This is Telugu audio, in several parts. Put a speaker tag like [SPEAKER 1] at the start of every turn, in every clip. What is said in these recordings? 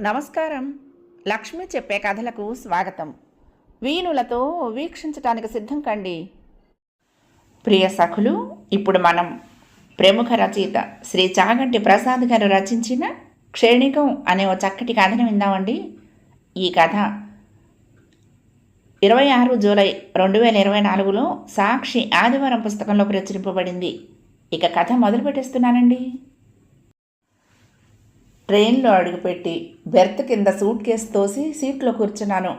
[SPEAKER 1] నమస్కారం. లక్ష్మి చెప్పే కథలకు స్వాగతం. వీణులతో వీక్షించటానికి సిద్ధం కండి. ప్రియ సఖులు ఇప్పుడు మనం ప్రముఖ రచయిత శ్రీ చాగంటి ప్రసాద్ గారు రచించిన క్షేణికం అనే ఓ చక్కటి కథను విందామండి. ఈ కథ ఇరవై ఆరు జూలై రెండు వేల ఇరవై నాలుగులో సాక్షి ఆదివారం పుస్తకంలో ప్రచురింపబడింది. ఇక కథ మొదలు పెట్టేస్తున్నానండి ట్రైన్లో అడుగుపెట్టి బెర్త్ కింద సూట్ కేసు తోసి సీట్లో కూర్చున్నాను.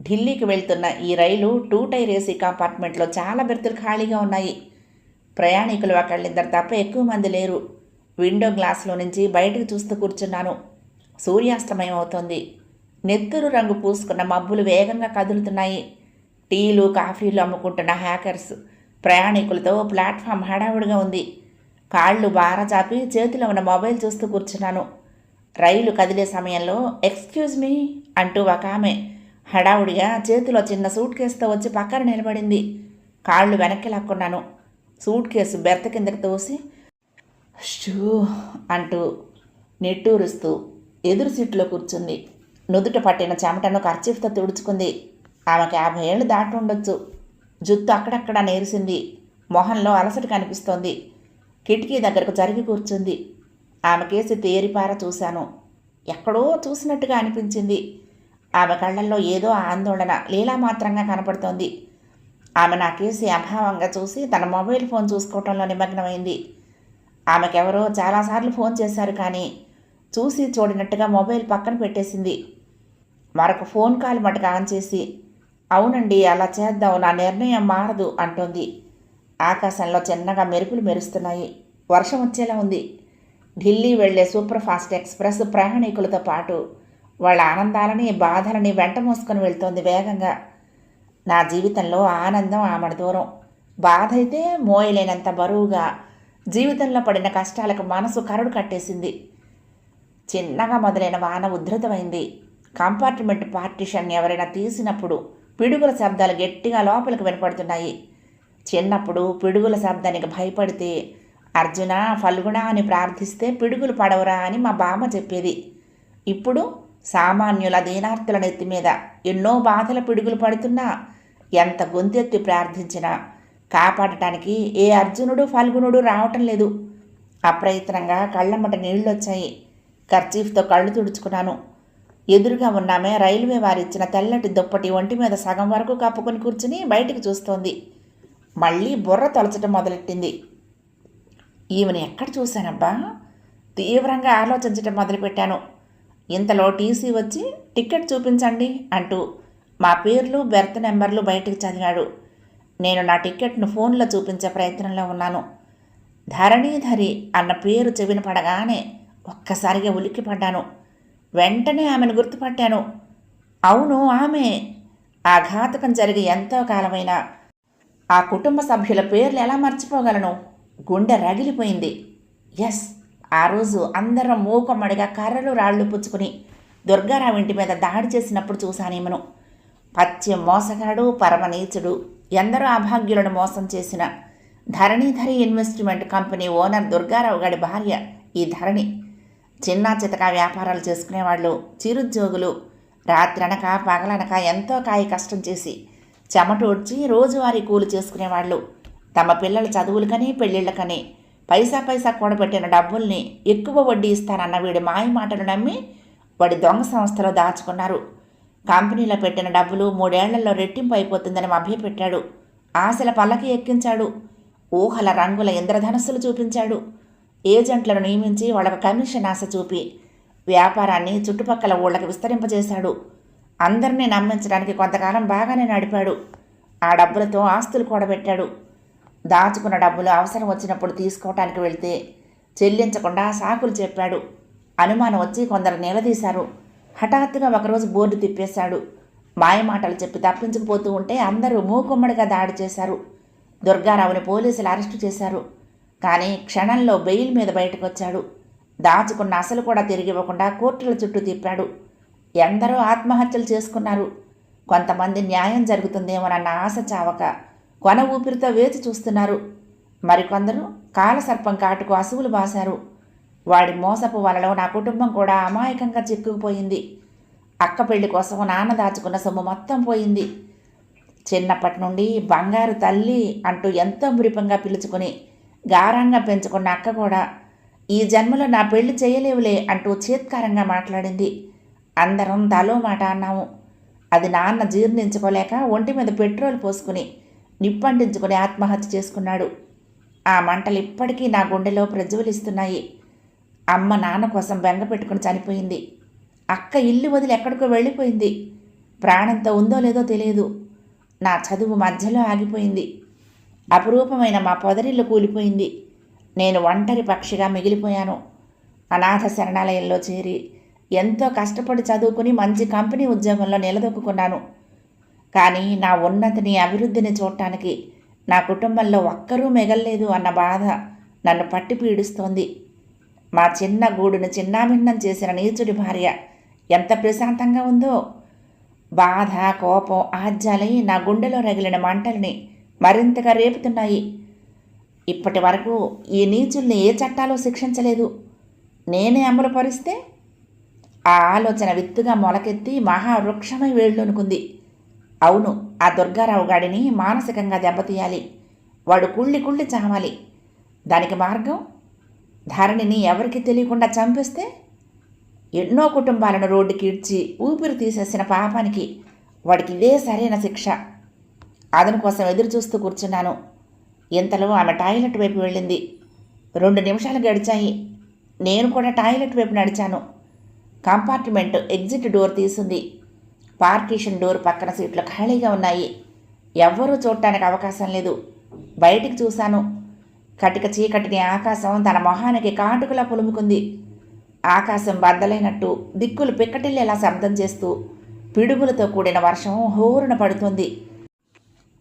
[SPEAKER 1] ఢిల్లీకి వెళ్తున్న ఈ రైలు టూ టైర్ ఏసీ కంపార్ట్మెంట్లో చాలా బెర్తులు ఖాళీగా ఉన్నాయి. ప్రయాణికులు ఒకళ్ళిద్దరు తప్ప ఎక్కువ మంది లేరు. విండో గ్లాస్లో నుంచి బయటకు చూస్తూ కూర్చున్నాను. సూర్యాస్తమయం అవుతోంది. నెత్తురు రంగు పూసుకున్న మబ్బులు వేగంగా కదులుతున్నాయి. టీలు కాఫీలు అమ్ముకుంటున్న హ్యాకర్స్ ప్రయాణికులతో ప్లాట్ఫామ్ హడావుడిగా ఉంది. కాళ్ళు బారచాపి చేతిలో ఉన్న మొబైల్ చూస్తూ కూర్చున్నాను. రైలు కదిలే సమయంలో ఎక్స్క్యూజ్ మీ అంటూ ఒక ఆమె హడావుడిగా చేతిలో చిన్న సూట్ కేసుతో వచ్చి పక్కన నిలబడింది. కాళ్ళు వెనక్కి లాక్కున్నాను. సూట్ కేసు బెర్త కిందకి తోసి షూ అంటూ నిట్టూరుస్తూ ఎదురు సీట్లో కూర్చుంది. నుదుట పట్టిన చెమటను ఖర్చీఫ్తో తుడుచుకుంది. ఆమెకి యాభై ఏళ్ళు దాటి ఉండొచ్చు. జుత్తు అక్కడక్కడ నేరిసింది. మొహంలో అలసట కనిపిస్తోంది. కిటికీ దగ్గరకు జరిగి కూర్చుంది. ఆమె కేసి తేరిపార చూశాను. ఎక్కడో చూసినట్టుగా అనిపించింది. ఆమె కళ్ళల్లో ఏదో ఆందోళన లీలామాత్రంగా కనపడుతోంది. ఆమె నా కేసి అభావంగా చూసి తన మొబైల్ ఫోన్ చూసుకోవటంలో నిమగ్నమైంది. ఆమెకెవరో చాలాసార్లు ఫోన్ చేశారు కానీ చూసి చూడినట్టుగా మొబైల్ పక్కన పెట్టేసింది. మరొక ఫోన్ కాల్ మటుకు ఆన్ చేసి అవునండి అలా చేద్దాం. నా నిర్ణయం మారదు అంటోంది. ఆకాశంలో చిన్నగా మెరుపులు మెరుస్తున్నాయి. వర్షం వచ్చేలా ఉంది. ఢిల్లీ వెళ్ళే సూపర్ ఫాస్ట్ ఎక్స్ప్రెస్ ప్రయాణికులతో పాటు వాళ్ళ ఆనందాలని బాధలని వెంట మోసుకొని వెళ్తోంది వేగంగా. నా జీవితంలో ఆనందం ఆమెడ దూరం. బాధ అయితే మోయలేనంత బరువుగా. జీవితంలో పడిన కష్టాలకు మనసు కరడు కట్టేసింది. చిన్నగా మొదలైన వాన ఉధృతమైంది. కంపార్ట్మెంట్ పార్టిషన్ ఎవరైనా తీసినప్పుడు పిడుగుల శబ్దాలు గట్టిగా లోపలికి వినపడుతున్నాయి. చిన్నప్పుడు పిడుగుల శబ్దానికి భయపడితే అర్జున ఫల్గుణ అని ప్రార్థిస్తే పిడుగులు పడవరా అని మా బామ్మ చెప్పేది. ఇప్పుడు సామాన్యుల దీనార్థుల నెత్తి మీద ఎన్నో బాధల పిడుగులు పడుతున్నా ఎంత గొంతెత్తి ప్రార్థించినా కాపాడటానికి ఏ అర్జునుడు ఫల్గుణుడు రావటం లేదు. అప్రయత్నంగా కళ్ళమ్మట నీళ్ళొచ్చాయి. కర్చీఫ్తో కళ్ళు తుడుచుకున్నాను. ఎదురుగా ఉన్నామే రైల్వే వారిచ్చిన తెల్లటి దుప్పటి ఒంటి మీద సగం వరకు కప్పుకొని కూర్చుని బయటికి చూస్తోంది. మళ్ళీ బుర్ర తొలచటం మొదలెట్టింది. ఈమెను ఎక్కడ చూశానబ్బా? తీవ్రంగా ఆలోచించటం మొదలుపెట్టాను. ఇంతలో టీసీ వచ్చి టికెట్ చూపించండి అంటూ మా పేర్లు బెర్త్ నెంబర్లు బయటికి చదివాడు. నేను నా టికెట్ను ఫోన్లో చూపించే ప్రయత్నంలో ఉన్నాను. ధరణీధరి అన్న పేరు చెవిన పడగానే ఒక్కసారిగా ఉలిక్కిపడ్డాను. వెంటనే ఆమెను గుర్తుపట్టాను. అవును ఆమె. ఆ ఘాతకం జరిగి ఎంతో కాలమైనా ఆ కుటుంబ సభ్యుల పేర్లు ఎలా మర్చిపోగలను? గుండె రగిలిపోయింది. ఎస్ ఆ రోజు అందరం మూకమ్మడిగా కర్రలు రాళ్ళు పుచ్చుకుని దుర్గారావు ఇంటి మీద దాడి చేసినప్పుడు చూశాను పచ్చి మోసగాడు పరమనీచుడు ఎందరో అభాగ్యులను మోసం చేసిన Dharanidhari investment company owner Durga Rao గారి భార్య ఈ ధరణి. చిన్న చితక వ్యాపారాలు చేసుకునేవాళ్ళు చిరుద్యోగులు. రాత్రనక పగలనక ఎంతో కాయ కష్టం చేసి చెమటోడ్చి రోజువారీ కూలి చేసుకునేవాళ్ళు. తమ పిల్లల చదువులకని పెళ్ళిళ్ళకని పైసా పైసా కూడబెట్టిన డబ్బుల్ని ఎక్కువ వడ్డీ ఇస్తానన్న వీడి మాయ మాటలు నమ్మి వాడి దొంగ సంస్థలో దాచుకున్నారు. కంపెనీలో పెట్టిన డబ్బులు మూడేళ్ళలో రెట్టింపు అయిపోతుందని మభ్యపెట్టాడు. ఆశల పల్లకి ఎక్కించాడు. ఊహల రంగుల ఇంద్రధనస్సులు చూపించాడు. ఏజెంట్లను నియమించి వాళ్ళకు కమిషన్ ఆశ చూపి వ్యాపారాన్ని చుట్టుపక్కల ఊళ్ళకి విస్తరింపజేశాడు. అందరినీ నమ్మించడానికి కొంతకాలం బాగానే నడిపాడు. ఆ డబ్బులతో ఆస్తులు కూడబెట్టాడు. దాచుకున్న డబ్బులు అవసరం వచ్చినప్పుడు తీసుకోవటానికి వెళ్తే చెల్లించకుండా సాకులు చెప్పాడు. అనుమానం వచ్చి కొందరు నిలదీశారు. హఠాత్తుగా ఒకరోజు బోర్డు తిప్పేశాడు. మాయమాటలు చెప్పి తప్పించుకుపోతూ ఉంటే అందరూ మూకుమ్మడిగా దాడి చేశారు. దుర్గారావుని పోలీసులు అరెస్టు చేశారు. కానీ క్షణంలో బెయిల్ మీద బయటకు వచ్చాడు దాచుకున్న అసలు కూడా తిరిగి ఇవ్వకుండా కోర్టుల చుట్టూ తిప్పాడు. ఎందరో ఆత్మహత్యలు చేసుకున్నారు. కొంతమంది న్యాయం జరుగుతుందేమోనన్న ఆశ చావక కొన ఊపిరితో వేచి చూస్తున్నారు. మరికొందరు కాలసర్పం కాటుకు అసువులు బాశారు. వాడి మోసపు వలలో నా కుటుంబం కూడా అమాయకంగా చిక్కుకుపోయింది. అక్క పెళ్ళి కోసం నాన్న దాచుకున్న సొమ్ము మొత్తం పోయింది. చిన్నప్పటి నుండి బంగారు తల్లి అంటూ ఎంతో మురిపంగా పిలుచుకుని గారంగా పెంచుకున్న అక్క కూడా ఈ జన్మలో నా పెళ్ళి చేయలేవులే అంటూ చేత్కారంగా మాట్లాడింది. అందరం తలో మాట అన్నాము. అది నాన్న జీర్ణించుకోలేక ఒంటి మీద పెట్రోల్ పోసుకుని నిప్పంటించుకుని ఆత్మహత్య చేసుకున్నాడు. ఆ మంటలు ఇప్పటికీ నా గుండెలో ప్రజ్వలిస్తున్నాయి. అమ్మ నాన్న కోసం బెంగ పెట్టుకుని చనిపోయింది. అక్క ఇల్లు వదిలి ఎక్కడికో వెళ్ళిపోయింది. ప్రాణంతో ఉందో లేదో తెలియదు. నా చదువు మధ్యలో ఆగిపోయింది. అపురూపమైన మా పొదరిల్లు కూలిపోయింది. నేను ఒంటరి పక్షిగా మిగిలిపోయాను. అనాథ శరణాలయంలో చేరి ఎంతో కష్టపడి చదువుకుని మంచి కంపెనీ ఉద్యోగంలో నిలదొక్కున్నాను కానీ నా ఉన్నతిని అభివృద్ధిని చూడటానికి నా కుటుంబంలో ఒక్కరూ మిగల్లేదు అన్న బాధ నన్ను పట్టి పీడిస్తోంది. మా చిన్న గూడును చిన్నాభిన్నం చేసిన నీచుడి భార్య ఎంత ప్రశాంతంగా ఉందో! బాధ కోపం ఆజ్యాలై నా గుండెలో రగిలిన మంటల్ని మరింతగా రేపుతున్నాయి. ఇప్పటి వరకు ఈ నీచుల్ని ఏ చట్టాలు శిక్షించలేదు. నేనే అమలుపరిస్తే ఆ ఆలోచన విత్తుగా మొలకెత్తి మహావృక్షమై వేళ్ళునుకుంది. అవును ఆ దుర్గారావు గాడిని మానసికంగా దెబ్బతీయాలి. వాడు కుళ్ళి కుళ్ళి చావాలి. దానికి మార్గం? ధరణిని ఎవరికి తెలియకుండా చంపిస్తే? ఎన్నో కుటుంబాలను రోడ్డుకి ఇడ్చి ఊపిరి తీసేసిన పాపానికి వాడికి ఇదే సరైన శిక్ష. అతని కోసం ఎదురు చూస్తూ కూర్చున్నాను. ఇంతలో ఆమె టాయిలెట్ వైపు వెళ్ళింది. రెండు నిమిషాలు గడిచాయి. నేను కూడా టాయిలెట్ వైపు నడిచాను. కంపార్ట్మెంట్ ఎగ్జిట్ డోర్ తీసింది. పార్టీషన్ డోర్ పక్కన సీట్లు ఖాళీగా ఉన్నాయి. ఎవ్వరూ చూడటానికి అవకాశం లేదు. బయటికి చూశాను. కటిక చీకటిని ఆకాశం తన మొహానికి కాటుకలా పులుముకుంది. ఆకాశం బద్దలైనట్టు దిక్కులు పిక్కటిల్లేలా శబ్దం చేస్తూ పిడుగులతో కూడిన వర్షం హోరున పడుతుంది.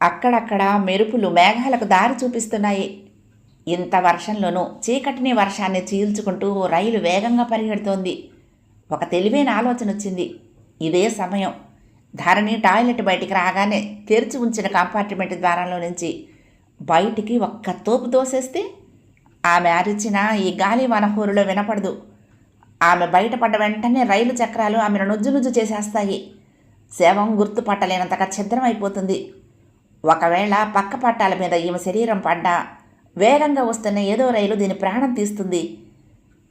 [SPEAKER 1] అక్కడక్కడ మెరుపులు మేఘాలకు దారి చూపిస్తున్నాయి. ఇంత వర్షంలోనూ చీకటిని వర్షాన్ని చీల్చుకుంటూ రైలు వేగంగా పరిగెడుతోంది. ఒక తెలివైన ఆలోచన వచ్చింది. ఇదే సమయం. ధరణి టాయిలెట్ బయటికి రాగానే తెరిచి ఉంచిన కంపార్ట్మెంట్ ద్వారంలో నుంచి బయటికి ఒక్క తోపు తోసేస్తే ఆమె అరిచిన ఈ గాలి వనహూరులో వినపడదు. ఆమె బయటపడ్డ వెంటనే రైలు చక్రాలు ఆమెను నుజ్జు నుజ్జు చేసేస్తాయి. శవం గుర్తుపట్టలేనంతగా ఛిద్రమైపోతుంది. ఒకవేళ పక్క పట్టాల మీద ఈమె శరీరం పడ్డా వేగంగా వస్తున్న ఏదో రైలు దీని ప్రాణం తీస్తుంది.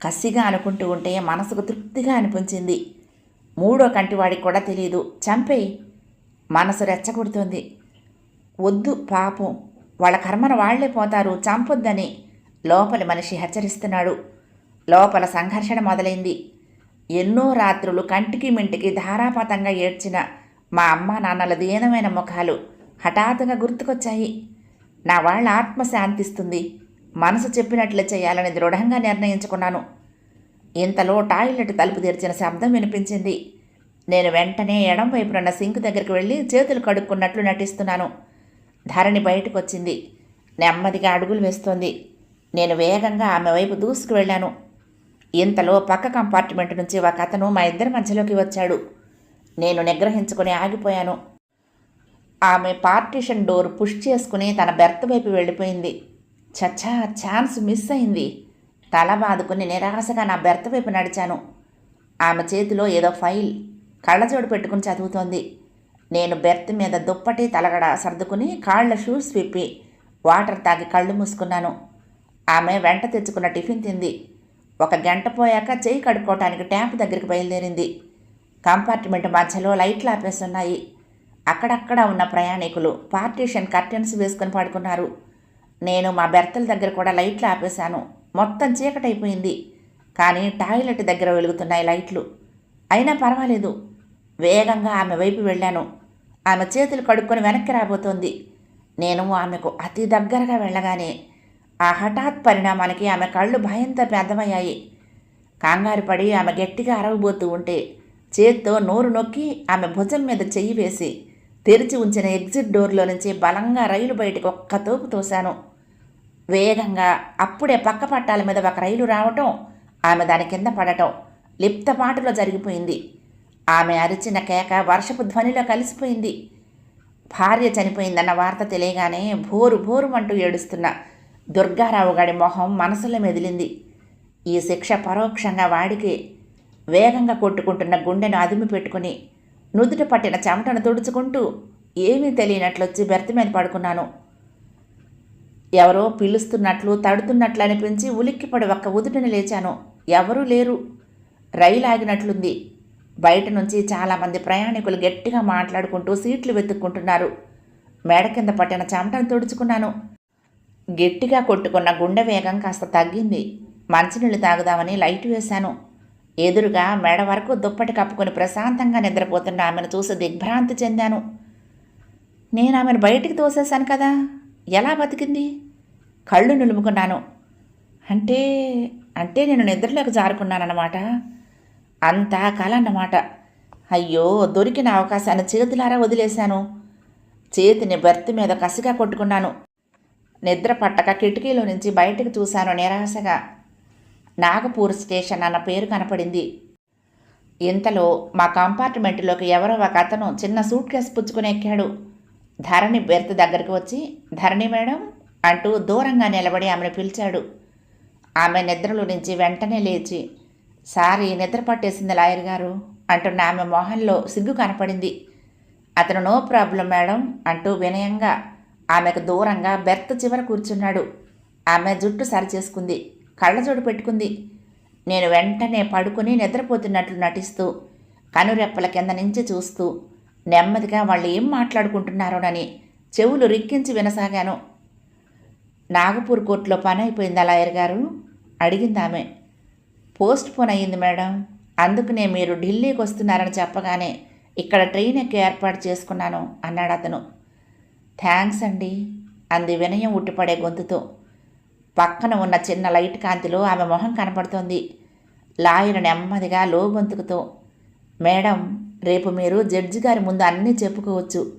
[SPEAKER 1] కసిగా అనుకుంటూ ఉంటే మనసుకు తృప్తిగా అనిపించింది. మూడో కంటివాడికి కూడా తెలియదు చంపేయి మనసు రెచ్చగొడుతుంది. వద్దు పాపం. వాళ్ళ కర్మను వాళ్ళే పోతారు. చంపొద్దని లోపలి మనిషి హెచ్చరిస్తున్నాడు. లోపల సంఘర్షణ మొదలైంది. ఎన్నో రాత్రులు కంటికి మింటికి ధారాపాతంగా ఏడ్చిన మా అమ్మా నాన్నల దీనమైన ముఖాలు. హఠాత్తుగా గుర్తుకొచ్చాయి. నా వాళ్ళ ఆత్మ శాంతిస్తుంది. మనసు చెప్పినట్లు చేయాలని దృఢంగా నిర్ణయించుకున్నాను. ఇంతలో టాయిలెట్ తలుపు తెరిచిన శబ్దం వినిపించింది. నేను వెంటనే ఎడం వైపునున్న సింక్ దగ్గరికి వెళ్ళి చేతులు కడుక్కున్నట్లు నటిస్తున్నాను. ధరణి బయటకు వచ్చింది నెమ్మదిగా అడుగులు వేస్తోంది. నేను వేగంగా ఆమె వైపు దూసుకు వెళ్ళాను. ఇంతలో పక్క కంపార్ట్మెంట్ నుంచి ఒక అతను మా ఇద్దరి మధ్యలోకి వచ్చాడు. నేను నిగ్రహించుకుని ఆగిపోయాను. ఆమె పార్టీషన్ డోర్ పుష్ చేసుకుని తన బెర్త్ వైపు వెళ్ళిపోయింది. చచ్చా ఛాన్స్ మిస్ అయింది. తల బాదుకుని నిరాశగా నా బెర్త్ వైపు నడిచాను. ఆమె చేతిలో ఏదో ఫైల్ కళ్ళజోడు పెట్టుకుని చదువుతోంది. నేను బెర్త్ మీద దుప్పటి తలగడ సర్దుకుని కాళ్ళ షూస్ విప్పి వాటర్ తాగి కళ్ళు మూసుకున్నాను. ఆమె వెంట తెచ్చుకున్న టిఫిన్ తింది. ఒక గంట పోయాక చేయి కడుక్కోవటానికి ట్యాంప్ దగ్గరికి బయలుదేరింది. కంపార్ట్మెంట్ మధ్యలో లైట్లు ఆపేస్తున్నాయి అక్కడక్కడ ఉన్న ప్రయాణికులు పార్టీషన్ కర్టెన్స్ వేసుకొని పడుకున్నారు. నేను మా బెర్తల దగ్గర కూడా లైట్లు ఆపేశాను. మొత్తం చీకటైపోయింది. కానీ టాయిలెట్ దగ్గర వెలుగుతున్నాయి లైట్లు. అయినా పర్వాలేదు. వేగంగా ఆమె వైపు వెళ్ళాను. ఆమె చేతులు కడుక్కొని వెనక్కి రాబోతోంది. నేను ఆమెకు అతి దగ్గరగా వెళ్ళగానే ఆ హఠాత్ పరిణామానికి ఆమె కళ్ళు భయంతో పెద్దమయ్యాయి కంగారు పడి ఆమె గట్టిగా అరవబోతూ ఉంటే చేత్తో నోరు నొక్కి ఆమె భుజం మీద చెయ్యి వేసి తెరిచి ఉంచిన ఎగ్జిట్ డోర్లో నుంచి బలంగా రైలు బయటకు ఒక్క తోపు తోశాను. వేగంగా అప్పుడే పక్క పట్టాల మీద ఒక రైలు రావటం ఆమె దాని కింద పడటం లిప్తపాటులో జరిగిపోయింది. ఆమె అరిచిన కేక వర్షపు ధ్వనిలో కలిసిపోయింది. భార్య చనిపోయిందన్న వార్త తెలియగానే భోరు భోరు అంటూ ఏడుస్తున్న దుర్గారావు గారి మొహం మనసులో మెదిలింది. ఈ శిక్ష పరోక్షంగా వాడికి. వేగంగా కొట్టుకుంటున్న గుండెను అదిమి పెట్టుకుని నుదుట పట్టిన చెమటను తుడుచుకుంటూ ఏమీ తెలియనట్లొచ్చి బెర్త్ మీద పడుకున్నాను. ఎవరో పిలుస్తున్నట్లు తడుతున్నట్లు అనిపించి ఉలిక్కిపడి ఒక్క ఉదుటిని లేచాను. ఎవరూ లేరు. రైలు ఆగినట్లుంది. బయట నుంచి చాలామంది ప్రయాణికులు గట్టిగా మాట్లాడుకుంటూ సీట్లు వెతుక్కుంటున్నారు. మేడ కింద పట్టిన చెమటను తుడుచుకున్నాను. గట్టిగా కొట్టుకున్న గుండె వేగం కాస్త తగ్గింది. మంచినీళ్ళు తాగుదామని లైట్ వేశాను. ఎదురుగా మెడ వరకు దుప్పటి కప్పుకొని ప్రశాంతంగా నిద్రపోతున్న ఆమెను చూసి దిగ్భ్రాంతి చెందాను. నేను ఆమెను బయటికి తోసేశాను కదా ఎలా బతికింది? కళ్ళు నిలుముకున్నాను. అంటే అంటే నేను నిద్రలోకి జారుకున్నానన్నమాట. అంతా కల అన్నమాట అయ్యో దొరికిన అవకాశాన్ని చేతులారా వదిలేశాను. చేతిని బెర్త్ మీద కసిగా కొట్టుకున్నాను. నిద్ర పట్టక కిటికీలో నుంచి బయటకు చూశాను నిరాశగా. నాగపూర్ స్టేషన్ అన్న పేరు కనపడింది. ఇంతలో మా కంపార్ట్మెంట్లోకి ఎవరో ఒక అతను చిన్న సూట్ కేసు పుచ్చుకుని ఎక్కాడు. ధరణి బెర్త్ దగ్గరికి వచ్చి ధరణి మేడం అంటూ దూరంగా నిలబడి ఆమెను పిలిచాడు. ఆమె నిద్రలో నుంచి వెంటనే లేచి సారీ నిద్ర పట్టేసింది లాయర్ గారు అంటున్న ఆమె మొహంలో సిగ్గు కనపడింది. అతను నో ప్రాబ్లం మేడం అంటూ వినయంగా ఆమెకు దూరంగా బెర్త్ చివర కూర్చున్నాడు. ఆమె జుట్టు సరిచేసుకుంది. కళ్ళజోడు పెట్టుకుంది. నేను వెంటనే పడుకుని నిద్రపోతున్నట్లు నటిస్తూ కనురెప్పల కింద నుంచి చూస్తూ నెమ్మదిగా వాళ్ళు ఏం మాట్లాడుకుంటున్నారోనని చెవులు రిక్కించి వినసాగాను. నాగపూర్ కోర్టులో పని అయిపోయింది లాయర్ గారు? అడిగింది ఆమె. పోస్ట్ పోన్ అయ్యింది మేడం. అందుకనే మీరు ఢిల్లీకి వస్తున్నారని చెప్పగానే ఇక్కడ ట్రైన్ ఎక్కి ఏర్పాటు చేసుకున్నాను అన్నాడు అతను. థ్యాంక్స్ అండి అంది వినయం ఉట్టిపడే గొంతుతో. పక్కన ఉన్న చిన్న లైట్ కాంతిలో ఆమె మొహం కనపడుతోంది. లాయర్ నెమ్మదిగా లోగొంతుకుతో మేడం రేపు మీరు జడ్జి గారి ముందు అన్నీ చెప్పుకోవచ్చు.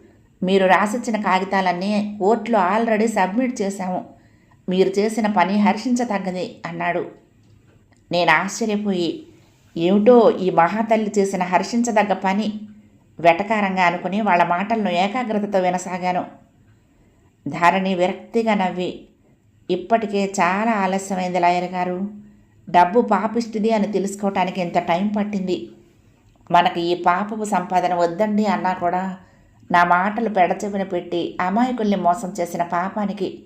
[SPEAKER 1] మీరు రాసిచ్చిన కాగితాలన్నీ కోర్టులో ఆల్రెడీ సబ్మిట్ చేశాము. మీరు చేసిన పని హర్షించతగ్గది అన్నాడు. నేను ఆశ్చర్యపోయి ఏమిటో ఈ మహాతల్లి చేసిన హర్షించదగ్గ పని వెటకారంగా అనుకుని వాళ్ళ మాటలను ఏకాగ్రతతో వినసాగాను. ధారణి విరక్తిగా నవ్వి ఇప్పటికే చాలా ఆలస్యమైంది లాయర్ గారు. డబ్బు పాపిస్తుంది అని తెలుసుకోవటానికి ఇంత టైం పట్టింది. మనకి ఈ పాపపు సంపాదన వద్దండి అన్నా కూడా నా మాటలు పెడచెవిన పెట్టి అమాయకుల్ని మోసం చేసిన పాపానికి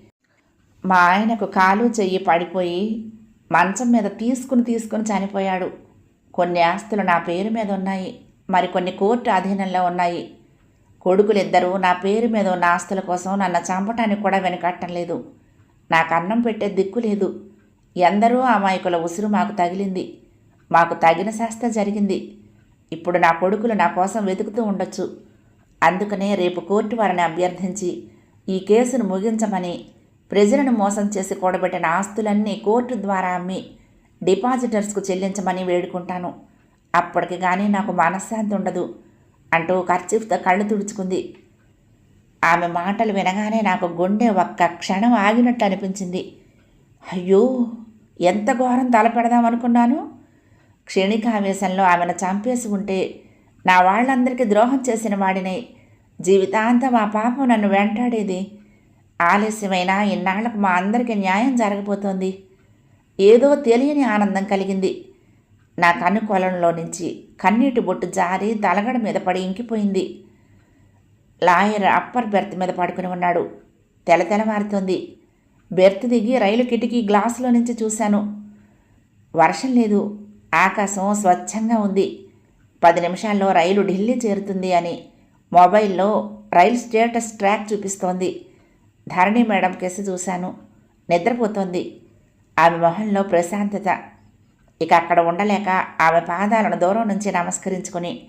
[SPEAKER 1] మా ఆయనకు కాలు చెయ్యి పడిపోయి మంచం మీద తీసుకుని తీసుకుని చనిపోయాడు. కొన్ని ఆస్తులు నా పేరు మీద ఉన్నాయి. మరికొన్ని కోర్టు అధీనంలో ఉన్నాయి. కొడుకులిద్దరూ నా పేరు మీద ఉన్న ఆస్తుల కోసం నన్ను చంపటానికి కూడా వెనకట్టం లేదు నాకు అన్నం పెట్టే దిక్కు లేదు. ఎందరో అమాయకుల ఉసురు మాకు తగిలింది. మాకు తగిన శాస్త్ర జరిగింది. ఇప్పుడు నా కొడుకులు నా కోసం వెతుకుతూ ఉండొచ్చు. అందుకనే రేపు కోర్టు వారిని అభ్యర్థించి ఈ కేసును ముగించమని ప్రజలను మోసం చేసి కూడబెట్టిన ఆస్తులన్నీ కోర్టు ద్వారా అమ్మి డిపాజిటర్స్కు చెల్లించమని వేడుకుంటాను. అప్పటికి కానీ నాకు మనశ్శాంతి ఉండదు అంటూ ఖర్చీఫ్తో కళ్ళు తుడుచుకుంది. ఆమె మాటలు వినగానే నాకు గుండె ఒక్క క్షణం ఆగినట్టు అనిపించింది. అయ్యో ఎంత ఘోరం తలపెడదామనుకున్నాను క్షణికావేశంలో ఆమెను చంపేసి ఉంటే నా వాళ్ళందరికీ ద్రోహం చేసిన వాడిని జీవితాంతం ఆ పాపం నన్ను వెంటాడేది. ఆలస్యమైనా ఇన్నాళ్ళకు మా అందరికీ న్యాయం జరగబోతోంది. ఏదో తెలియని ఆనందం కలిగింది. నా కన్నుకొలంలో నుంచి కన్నీటి బొట్టు జారి తలగడ మీద పడి ఇంకిపోయింది. లాయర్ అప్పర్ బెర్త్ మీద పడుకుని ఉన్నాడు. తెలతెలమారుతోంది బెర్త్ దిగి రైలు కిటికీ గ్లాసులో నుంచి చూశాను. వర్షం లేదు. ఆకాశం స్వచ్ఛంగా ఉంది. పది నిమిషాల్లో రైలు ఢిల్లీ చేరుతుంది అని మొబైల్లో రైలు స్టేటస్ ట్రాక్ చూపిస్తోంది. ధరణి మేడం కేసు చూశాను. నిద్రపోతోంది. ఆమె మొహంలో ప్రశాంతత. ఇక అక్కడ ఉండలేక ఆమె పాదాలను దూరం నుంచి నమస్కరించుకుని